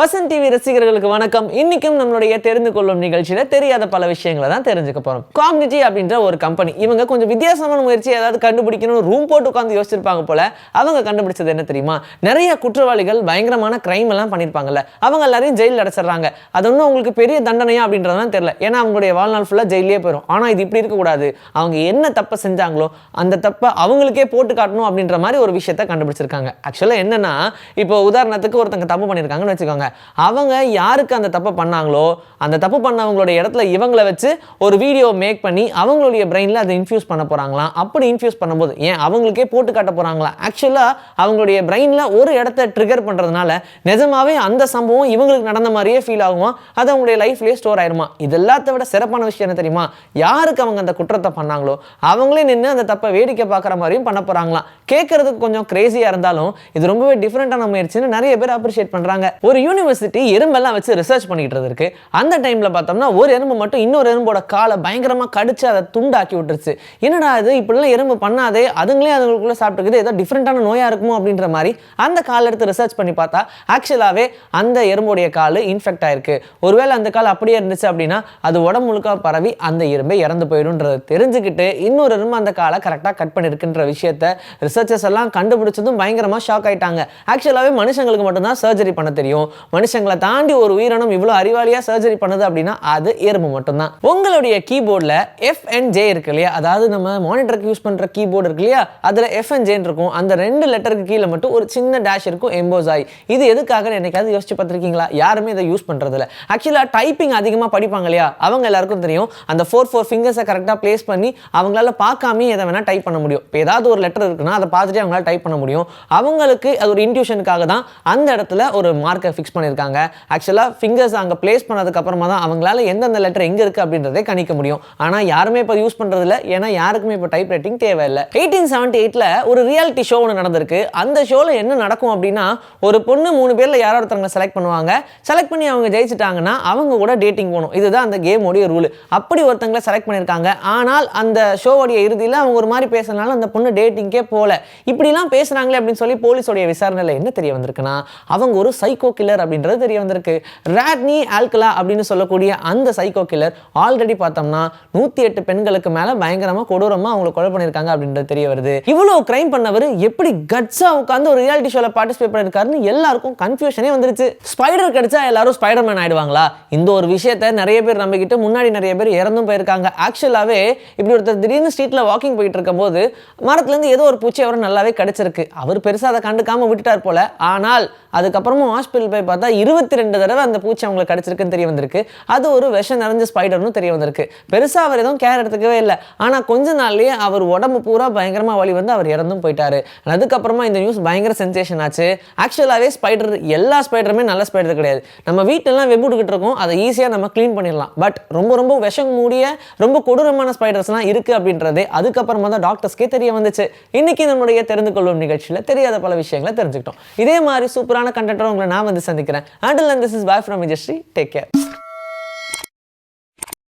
Vasan TV ரசிகர்களுக்கு வணக்கம். இன்னைக்கும் நம்மளுடைய தெரிந்து கொள்ளும் நிகழ்ச்சியில தெரியாத பல விஷயங்களை தான் தெரிஞ்சுக்க போறோம். காக்னிட்டி அப்படின்ற ஒரு கம்பெனி இவங்க கொஞ்சம் வித்தியாசமான முயற்சி ஏதாவது கண்டுபிடிக்கணும் ரூம் போட்டு உட்காந்து யோசிச்சிருப்பாங்க போல அவங்க கண்டுபிடிச்சது என்ன தெரியுமா? நிறைய குற்றவாளிகள் பயங்கரமான கிரைம் எல்லாம் பண்ணியிருப்பாங்கல்ல அவங்க எல்லாரையும் ஜெயிலில் அடைச்சிடுறாங்க. அது ஒன்றும் உங்களுக்கு பெரிய தண்டனையா அப்படின்றதுலாம் தெரியல. ஏன்னா அவங்களுடைய வாழ்நாள் ஃபுல்லாக ஜெயிலே போயிடும் ஆனால் இது இப்படி இருக்கக்கூடாது. அவங்க என்ன தப்பை செஞ்சாங்களோ அந்த தப்பை அவங்களுக்கே போட்டு காட்டணும் அப்படின்ற மாதிரி ஒரு விஷயத்தை கண்டுபிடிச்சிருக்காங்க. ஆக்சுவலாக என்னன்னா இப்போ உதாரணத்துக்கு ஒருத்தங்க தப்பு பண்ணியிருக்காங்கன்னு வச்சுக்கோங்க. அவங்க யாருக்கு அந்த தப்பை பண்ணாங்களோ அந்த தப்பு பண்ணவங்களுடைய இடத்துல இவங்களை வச்சு ஒரு வீடியோ மேக் பண்ணி அவங்களுடைய பிரெயினில் அதை இன்ஃபியூஸ் பண்ண போகிறாங்களாம் அப்படி இன்ஃபியூஸ் பண்ணும்போது ஏன் அவங்களுக்கே போட்டு காட்ட போகிறாங்களா ஆக்சுவலாக அவங்களுடைய பிரெயினில் ஒரு இடத்த ட்ரிகர் பண்ணுறதுனால நிஜமாவே அந்த சம்பவம் இவங்களுக்கு நடந்த மாதிரியே ஃபீல் ஆகுமா? அது அவங்களுடைய லைஃப்லேயே ஸ்டோர் ஆயிருமா? இது எல்லாத்த விட சிறப்பான விஷயம் என்ன தெரியுமா? யாருக்கு அவங்க அந்த குற்றத்தை பண்ணாங்களோ அவங்களே நின்று அந்த தப்பை வேடிக்கை பார்க்குற மாதிரியும் பண்ண போகிறாங்களாம் கேட்குறதுக்கு கொஞ்சம் கிரேசியாக இருந்தாலும் இது ரொம்பவே டிஃப்ரெண்ட்டான முயற்சின்னு நிறைய பேர் அப்ரிஷியேட் பண்ணுறாங்க ஒரு யூனிவர்சிட்டி எறும்பெல்லாம் வச்சு ரிசர்ச் பண்ணிக்கிட்டு இருக்கு அந்த டைமில் பார்த்தோம்னா ஒரு எறும்பு மட்டும் இன்னொரு எறும்போட காலை பயங்கரமாக கடிச்சு அதை துண்டாக்கி விட்டுருச்சு. என்னடா இது? இப்படிலாம் எறும்பு பண்ணாதே அதுங்களே அதுங்களுக்குள்ள சாப்பிட்டுக்குது ஏதோ டிஃப்ரெண்ட்டான நோயாக இருக்குமோ அப்படின்ற மாதிரி அந்த காலை எடுத்து ரிசர்ச் பண்ணி பார்த்தா ஆக்சுவலாகவே அந்த எறும்புடைய கால் இன்ஃபெக்ட் ஆயிருக்கு. ஒருவேளை அந்த கால் அப்படியே இருந்துச்சு அப்படின்னா அது உடம்பு முழுக்க பரவி அந்த எறும்பை இறந்து போயிடும்ன்றதை தெரிஞ்சுக்கிட்டு இன்னொரு எறும்பு அந்த காலை கரெக்டாக கட் பண்ணியிருக்குன்ற விஷயத்த ரிசர்ச்சர்ஸ் எல்லாம் கண்டுபிடிச்சதும் பயங்கரமாக ஷாக் ஆயிட்டாங்க. ஆக்சுவலாகவே மனுஷங்களுக்கு மட்டும்தான் சர்ஜரி பண்ண தெரியும். மனுஷங்களை தாண்டி ஒரு உயிரினம் இவ்வளோ அறிவாளியாக சர்ஜரி பண்ணுது அப்படின்னா அது எறும்பு மட்டும்தான். உங்களுடைய கீபோர்டில் எஃப் அண்ட் ஜே இருக்கு இல்லையா? அதாவது நம்ம மானிட்டருக்கு யூஸ் பண்ணுற கீபோர்டு இருக்கு இல்லையா? அதில் எஃப் அண்ட் ஜேன் இருக்கும். அந்த ரெண்டு லெட்டருக்கு கீழே மட்டும் ஒரு சின்ன டேஷ் இருக்கும் எம்போஸ் ஆகி. இது எதுக்காக என்னைக்காவது யோசிச்சு பார்த்துருக்கீங்களா? யாருமே இதை யூஸ் பண்ணுறதில்ல ஆக்சுவலாக டைப்பிங் அதிகமாக படிப்பாங்க இல்லையா? அவங்க எல்லாருக்கும் தெரியும். அந்த ஃபோர் ஃபோர் ஃபிங்கர்ஸை கரெக்டாக ப்ளேஸ் பண்ணி அவங்களால பார்க்காமே எதை வேணால் டைப் பண்ண முடியும். இப்போ ஏதாவது ஒரு லெட்டர் இருக்குன்னா அதை பார்த்துட்டு அவங்களால டைப் பண்ண முடியும். அவங்களுக்கு அது ஒரு இன்ட்யூஷனுக்காக தான் அந்த இடத்துல ஒரு மார்க்கை ஃபிக்ஸ் பண்ணியிருக்காங்க. ஆக்சுவலாக ஃபிங்கர்ஸ் அங்கே ப்ளேஸ் பண்ணதுக்கு அப்புறமா தான் அவங்களால எந்தெந்த லெட்டர் எங்கே இருக்குது அப்படின்றதே கணிக்க முடியும். ஆனால் யாருமே இப்போ யூஸ் பண்ணுறதில்ல ஏன்னா யாருக்குமே இப்போ டைப் ரைட்டிங் தேவையில்லை. எயிட்டீன் செவன்ட்டி எயிட்டில் ஒரு ரியாலிட்டி ஷோ ஒன்று நடந்திருக்கு. அந்த ஷோவில் என்ன நடக்கும் அப்படின்னா ஒரு பொண்ணு மூணு பேரில் யாரோ ஒருத்தவங்க செலக்ட் பண்ணுவாங்க. செலக்ட் பண்ணி அவங்க ஜெயிச்சிட்டாங்கன்னா அவங்க கூட டேட்டிங் போகணும். இதுதான் அந்த கேமோடைய ரூல் அப்படி ஒருத்தங்களை செலக்ட் பண்ணியிருக்காங்க. ஆனால் அந்த ஷோவோடைய இறுதியில் அவங்க ஒரு மாதிரி பேசுறதுனால அந்த பொண்ணு டேட்டிங்கே போகல. இப்படிலாம் பேசுகிறாங்களே அப்படின்னு சொல்லி போலீஸோடைய விசாரணையில் என்ன தெரிய வந்திருக்குன்னா அவங்க ஒரு சைக்கோ கில்லர் அப்படின்றது தெரிய வந்திருக்கு. ராட்னி ஆல்கலா அப்படின்னு சொல்லக்கூடிய அந்த சைக்கோ கில்லர் ஆல்ரெடி பார்த்தோம்னா நூற்றி எட்டு பெண்களுக்கு மேலே பயங்கரமாக கொடூரமாக அவங்களை கொலை பண்ணியிருக்காங்க அப்படின்றது தெரிய வருது. இவ்வளோ கிரைம் பண்ணவர் எப்படி கட்ஸாக உட்காந்து ஒரு ரியாலிட்டி ஷோவில் பார்ட்டிசிபேட் பண்ணியிருக்காருன்னு எல்லாருக்கும் கன்ஃபியூஷனே வந்துருச்சு. ஸ்பைடர் கிடைச்சா எல்லாரும் ஸ்பைடர் மேன் ஆயிடுவாங்களா? இந்த ஒரு விஷயத்த நிறைய பேர் நம்பிக்கிட்டு முன்னாடி நிறைய பேர் இறந்தும் போயிருக்காங்க. ஆக்சுவலாகவே இப்படி ஒருத்தர் திடீர்னு ஸ்ட்ரீட்டில் வாக்கிங் போயிட்டு இருக்கும்போது மரத்துலேருந்து ஏதோ ஒரு பூச்சி அவரை நல்லாவே கிடைச்சிருக்கு. அவர் பெருசாக அதை கண்டுக்காம விட்டுட்டார் போல. ஆனால் அதுக்கப்புறமும் ஹாஸ்பிட்டல் போய் பார்த்தா இருபத்தி ரெண்டு தடவை அந்த பூச்சி அவங்களுக்கு கிடச்சிருக்குன்னு தெரிய வந்திருக்கு. அது ஒரு விஷம் நிறைஞ்ச ஸ்பைடர்னு தெரிய வந்திருக்கு. பெருசாக அவர் எதுவும் கேர் எடுத்துக்கவே இல்லை. ஆனால் கொஞ்ச நாள்லயே அவர் உடம்பு பூரா பயங்கரமாக வழி வந்து அவர் இறந்தும் போயிட்டாரு. அதுக்கப்புறமா இந்த நியூஸ் பயங்கர சென்சேஷன் ஆச்சு. ஆக்சுவலாகவே ஸ்பைடர் எல்லா ஸ்பைடருமே நல்ல ஸ்பைடர் கிடையாது. நம்ம வீட்டிலலாம் வெப்புட்டுக்கிட்டு இருக்கோம். அதை ஈஸியாக நம்ம க்ளீன் பண்ணிடலாம். பட் ரொம்ப ரொம்ப விஷம் மூடிய ரொம்ப கொடூரமான ஸ்பைடர்ஸ்லாம் இருக்குது அப்படின்றது அதுக்கப்புறமா தான் டாக்டர்ஸ்க்கே தெரிய வந்துச்சு. இன்னைக்கு நம்மளுடைய தெரிந்து கொள்ளும் நிகழ்ச்சியில் தெரியாத பல விஷயங்களை தெரிஞ்சுக்கிட்டோம். இதே மாதிரி சூப்பரான கண்டென்ட்டோட உங்களை நான் வந்து சந்திக்கிறேன் until and this is bye from Vijayashree take care